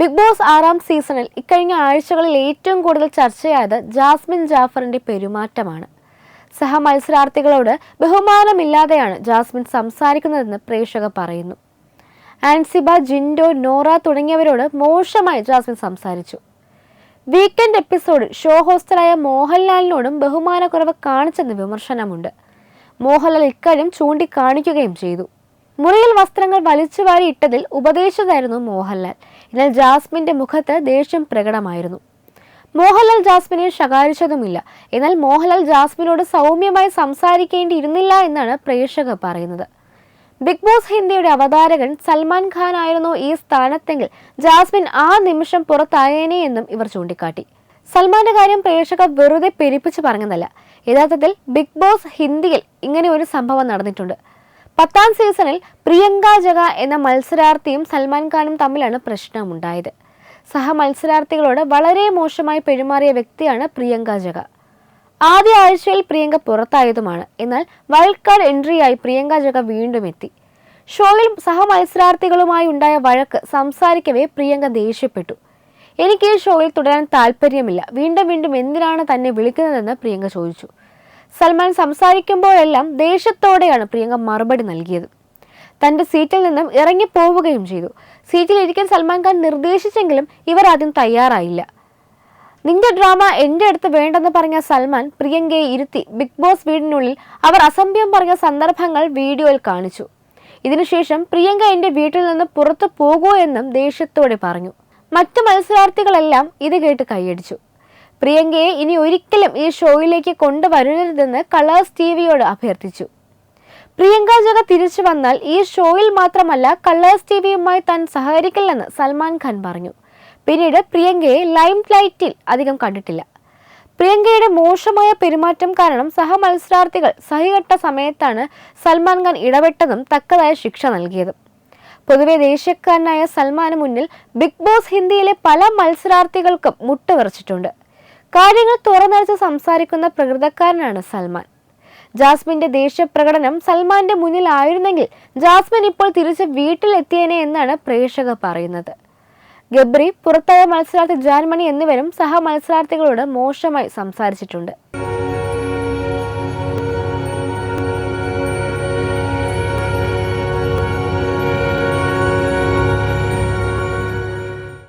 Big boss ആറാം സീസണിൽ ഇക്കഴിഞ്ഞ ആഴ്ചകളിൽ ഏറ്റവും കൂടുതൽ ചർച്ചയായത് ജാസ്മിൻ ജാഫറിന്റെ പെരുമാറ്റമാണ്. സഹ മത്സരാർത്ഥികളോട് ബഹുമാനമില്ലാതെയാണ് ജാസ്മിൻ സംസാരിക്കുന്നതെന്ന് പ്രേക്ഷകർ പറയുന്നു. ആൻസിബ ജിൻഡോ നോറ തുടങ്ങിയവരോട് മോശമായി ജാസ്മിൻ സംസാരിച്ചു. വീക്കെൻഡ് എപ്പിസോഡിൽ ഷോ ഹോസ്റ്ററായ മോഹൻലാലിനോടും ബഹുമാനക്കുറവ് കാണിച്ചെന്ന് വിമർശനമുണ്ട്. മോഹൻലാൽ ഇക്കാര്യം ചൂണ്ടിക്കാണിക്കുകയും ചെയ്തു. മുറിയിൽ വസ്ത്രങ്ങൾ വലിച്ചുവാരി ഇട്ടതിൽ ഉപദേശിച്ചതായിരുന്നു മോഹൻലാൽ. എന്നാൽ ജാസ്മിന്റെ മുഖത്ത് ദേഷ്യം പ്രകടമായിരുന്നു. മോഹൻലാൽ ജാസ്മിനെ ശകാരിച്ചതുമില്ല. എന്നാൽ മോഹൻലാൽ ജാസ്മിനോട് സൗമ്യമായി സംസാരിക്കേണ്ടിയിരുന്നില്ല എന്നാണ് പ്രേക്ഷകർ പറയുന്നത്. ബിഗ് ബോസ് ഹിന്ദിയുടെ അവതാരകൻ സൽമാൻ ഖാൻ ആയിരുന്നു ഈ സ്ഥാനത്തെങ്കിൽ ജാസ്മിൻ ആ നിമിഷം പുറത്തായേനെ എന്നും ഇവർ ചൂണ്ടിക്കാട്ടി. സൽമാന്റെ കാര്യം പ്രേക്ഷകർ വെറുതെ പെരുപ്പിച്ച് പറഞ്ഞതല്ല. യഥാർത്ഥത്തിൽ ബിഗ് ബോസ് ഹിന്ദിയിൽ ഇങ്ങനെ ഒരു സംഭവം നടന്നിട്ടുണ്ട്. പത്താം സീസണിൽ പ്രിയങ്ക ജഗ എന്ന മത്സരാർത്ഥിയും സൽമാൻ ഖാനും തമ്മിലാണ് പ്രശ്നമുണ്ടായത്. സഹ മത്സരാർത്ഥികളോട് വളരെ മോശമായി പെരുമാറിയ വ്യക്തിയാണ് പ്രിയങ്ക ജഗ. ആദ്യ ആഴ്ചയിൽ പ്രിയങ്ക പുറത്തായതുമാണ്. എന്നാൽ വൈൽഡ് കാർഡ് എൻട്രിയായി പ്രിയങ്ക ജഗ വീണ്ടും എത്തി. ഷോയിൽ സഹ മത്സരാർത്ഥികളുമായി ഉണ്ടായ വഴക്ക് സംസാരിക്കവേ പ്രിയങ്ക ദേഷ്യപ്പെട്ടു. എനിക്ക് ഈ ഷോയിൽ തുടരാൻ താല്പര്യമില്ല. വീണ്ടും വീണ്ടും എന്തിനാണ് തന്നെ വിളിക്കുന്നതെന്ന് പ്രിയങ്ക ചോദിച്ചു. സൽമാൻ സംസാരിക്കുമ്പോഴെല്ലാം ദേഷ്യത്തോടെയാണ് പ്രിയങ്ക മറുപടി നൽകിയത്. തന്റെ സീറ്റിൽ നിന്നും ഇറങ്ങി പോവുകയും ചെയ്തു. സീറ്റിൽ ഇരിക്കാൻ സൽമാൻ ഖാൻ നിർദ്ദേശിച്ചെങ്കിലും ഇവർ ആദ്യം തയ്യാറായില്ല. നിന്റെ ഡ്രാമ എന്റെ അടുത്ത് വേണ്ടെന്ന് പറഞ്ഞ സൽമാൻ പ്രിയങ്കയെ ഇരുത്തി ബിഗ് ബോസ് വീടിനുള്ളിൽ അവർ അസംഭ്യം പറഞ്ഞ സന്ദർഭങ്ങൾ വീഡിയോയിൽ കാണിച്ചു. ഇതിനുശേഷം പ്രിയങ്ക എന്റെ വീട്ടിൽ നിന്ന് പുറത്തു പോകൂ എന്നും ദേഷ്യത്തോടെ പറഞ്ഞു. മറ്റു മത്സരാർത്ഥികളെല്ലാം ഇത് കേട്ട് കൈയടിച്ചു. പ്രിയങ്കയെ ഇനി ഒരിക്കലും ഈ ഷോയിലേക്ക് കൊണ്ടുവരരുതെന്ന് കളേഴ്സ് ടി വിയോട് അഭ്യർത്ഥിച്ചു. പ്രിയങ്ക ജഗ തിരിച്ചു വന്നാൽ ഈ ഷോയിൽ മാത്രമല്ല കളേഴ്സ് ടി വിയുമായി താൻ സഹകരിക്കില്ലെന്ന് സൽമാൻ ഖാൻ പറഞ്ഞു. പിന്നീട് പ്രിയങ്കയെ ലൈം ലൈറ്റിൽ അധികം കണ്ടിട്ടില്ല. പ്രിയങ്കയുടെ മോശമായ പെരുമാറ്റം കാരണം സഹമത്സരാർത്ഥികൾ സഹികെട്ട സമയത്താണ് സൽമാൻ ഖാൻ ഇടപെട്ടതും തക്കതായ ശിക്ഷ നൽകിയതും. പൊതുവെ ദേശീയക്കാരനായ സൽമാന് മുന്നിൽ ബിഗ് ബോസ് ഹിന്ദിയിലെ പല മത്സരാർത്ഥികൾക്കും മുട്ടുവിറച്ചിട്ടുണ്ട് കാര്യങ്ങൾ തുറന്നരച്ച് സംസാരിക്കുന്ന പ്രകൃതക്കാരനാണ് സൽമാൻ. ജാസ്മിന്റെ ദേഷ്യപ്രകടനം സൽമാന്റെ മുന്നിലായിരുന്നെങ്കിൽ ജാസ്മിൻ ഇപ്പോൾ തിരിച്ച് വീട്ടിലെത്തിയേനെ എന്നാണ് പ്രേക്ഷകർ പറയുന്നത്. ഗബ്രി പുറത്തായ മത്സരാർത്ഥി ജാൻമണി എന്നിവരും സഹ മത്സരാർത്ഥികളോട് മോശമായി സംസാരിച്ചിട്ടുണ്ട്.